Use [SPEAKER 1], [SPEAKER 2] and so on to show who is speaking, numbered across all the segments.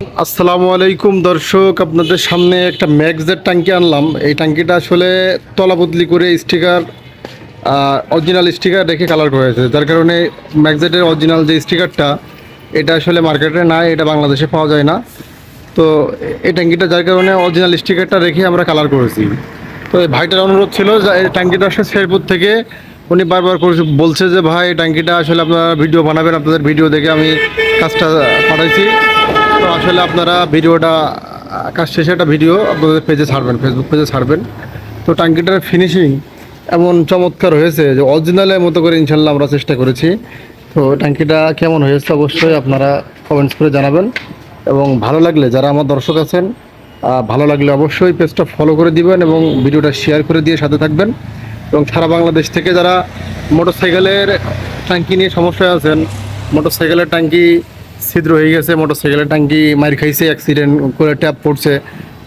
[SPEAKER 1] আসসালামু আলাইকুম দর্শক, আপনাদের সামনে একটা ম্যাক্সের ট্যাঙ্কি আনলাম। এই ট্যাঙ্কিটা আসলে তলা বদলি করে স্টিকার অরিজিনাল স্টিকার রেখে কালার করা হয়েছে। যার কারণে ম্যাক্সেটের অরিজিনাল যে স্টিকারটা, এটা আসলে মার্কেটে নাই, এটা বাংলাদেশে পাওয়া যায় না। তো এই ট্যাঙ্কিটা যার কারণে অরিজিনাল স্টিকারটা রেখে আমরা কালার করেছি। তো এই ভাইটার অনুরোধ ছিল যে এই ট্যাঙ্কিটা আসলে শেরপুর থেকে উনি বারবার করে বলছে যে, ভাই, এই ট্যাঙ্কিটা আসলে আপনারা ভিডিও বানাবেন, আপনাদের ভিডিও দেখে আমি কাজটা পাঠাইছি। তো আসলে আপনারা ভিডিওটা কাজ শেষে একটা ভিডিও আপনাদের পেজে ছাড়বেন ফেসবুক পেজে ছাড়বেন। তো ট্যাঙ্কিটার ফিনিশিং এমন চমৎকার হয়েছে যে অরিজিনালের মতো করে ইনশাল্লাহ আমরা চেষ্টা করেছি। তো ট্যাঙ্কিটা কেমন হয়েছে অবশ্যই আপনারা কমেন্টস করে জানাবেন। এবং ভালো লাগলে যারা আমার দর্শক আছেন ভালো লাগলে অবশ্যই পেজটা ফলো করে দিবেন এবং ভিডিওটা শেয়ার করে দিয়ে সাথে থাকবেন। এবং সারা বাংলাদেশ থেকে যারা মোটরসাইকেলের ট্যাঙ্কি নিয়ে সমস্যায় আছেন মোটরসাইকেলের ট্যাঙ্কি ছিদ্র হয়ে গেছে, মোটরসাইকেলের ট্যাঙ্কি মার খাইছে অ্যাক্সিডেন্ট করে ট্যাপ পড়ছে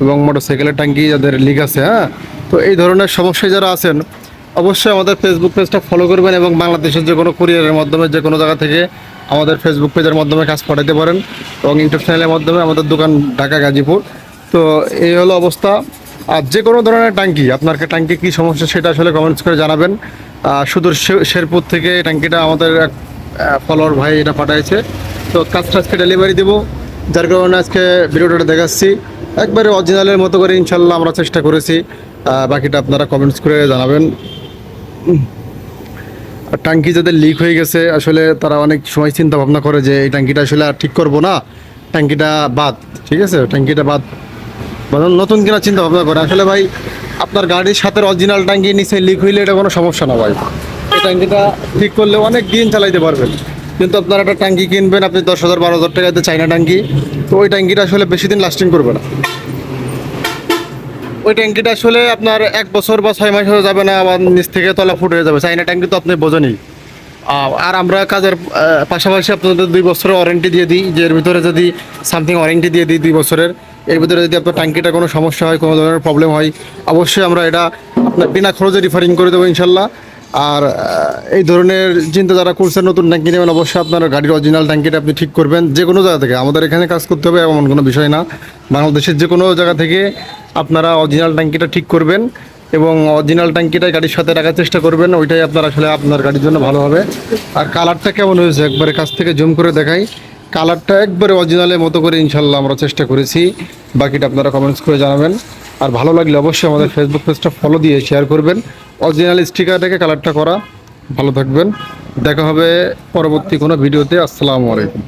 [SPEAKER 1] এবং মোটরসাইকেলের ট্যাঙ্কি যাদের লিক আছে হ্যাঁ? তো এই ধরনের সমস্যায় যারা আছেন, অবশ্যই আমাদের ফেসবুক পেজটা ফলো করবেন এবং বাংলাদেশের যে কোনো কুরিয়ারের মাধ্যমে, যে কোনো জায়গা থেকে আমাদের ফেসবুক পেজের মাধ্যমে কাজ পাঠাতে পারেন এবং ইউটিউব চ্যানেলের মাধ্যমে আমাদের দোকান ঢাকা, গাজীপুর। তো এই হলো অবস্থা। আর যে কোনো ধরনের ট্যাঙ্কি আপনার ট্যাঙ্কি কী সমস্যা সেটা আসলে কমেন্টস করে জানাবেন। সুদূর শেরপুর থেকে ট্যাঙ্কিটা আমাদের এক ফলোয়ার ভাই এটা পাঠাইছে। তো কাজটা আজকে ডেলিভারি দেবো। যার কারণে আজকে ভিডিওটা দেখাচ্ছি। একবারে অরিজিনালের মতো করে ইনশাল্লাহ আমরা চেষ্টা করেছি। বাকিটা আপনারা কমেন্টস করে জানাবেন। ট্যাঙ্কি যাদের লিক হয়ে গেছে, আসলে তারা অনেক সময় চিন্তা ভাবনা করে যে এই ট্যাঙ্কিটা আসলে আর ঠিক করব না। ট্যাঙ্কিটা বাদ, ঠিক আছে? ট্যাঙ্কিটা বাদ। বা নতুন কিনা চিন্তা ভাবনা করে। আসলে ভাই, আপনার গাড়ির সাথে অরিজিনাল ট্যাঙ্কি নিচে লিক হইলে এটা কোনো সমস্যা না ভাই। এই ট্যাঙ্কিটা ঠিক করলে অনেক দিন চালাইতে পারবেন। কিন্তু আপনার একটা ট্যাঙ্কি কিনবেন, আপনি দশ হাজার, বারো হাজার টাকাতে চাইনা ট্যাঙ্কি তো ওই ট্যাঙ্কিটা আসলে বেশি দিন লাস্টিং করবে না। ওই ট্যাঙ্কিটা আসলে আপনার এক বছর বা ছয় মাস হয়ে যাবে না, আবার নিচ থেকে তলা ফুট হয়ে যাবে। চাইনা ট্যাঙ্কি তো আপনি বোঝেনি আর আমরা কাজের পাশাপাশি আপনাদের দুই বছরের ওয়ারেন্টি দিয়ে দিই, যে এর ভিতরে যদি সামথিং ওয়ারেন্টি দিয়ে দিই দুই বছরের, এর ভিতরে যদি আপনার ট্যাঙ্কিটা কোনো সমস্যা হয়, কোনো ধরনের প্রবলেম হয়, অবশ্যই আমরা এটা আপনার বিনা খরচে রিফারিং করে দেবো ইনশাল্লাহ। আর এই ধরনের চিন্তা যারা করছেন নতুন ট্যাঙ্কি নেবেন, অবশ্যই আপনার গাড়ির অরিজিনাল ট্যাঙ্কিটা আপনি ঠিক করবেন। যে কোনো জায়গা থেকে। আমাদের এখানে কাজ করতে হবে, এমন কোনো বিষয় না। বাংলাদেশের যে কোনো জায়গা থেকে আপনারা অরিজিনাল ট্যাঙ্কিটা ঠিক করবেন এবং অরিজিনাল ট্যাঙ্কিটাই গাড়ির সাথে রাখার চেষ্টা করবেন। ওইটাই আপনার আসলে আপনার গাড়ির জন্য ভালো হবে। আর কালারটা কেমন হয়েছে? একবারে কাছ থেকে জুম করে দেখাই। কালারটা একবারে অরিজিনালের মতো করে ইনশাল্লাহ আমরা চেষ্টা করেছি। বাকিটা আপনারা কমেন্টস করে জানাবেন। আর ভালো লাগলে অবশ্যই আমাদের ফেসবুক পেজটা ফলো দিয়ে শেয়ার করবেন। অরিজিনাল স্টিকার রেখে কালারটা করা। ভালো থাকবেন। দেখা হবে পরবর্তী কোনো ভিডিওতে। আসসালামু আলাইকুম।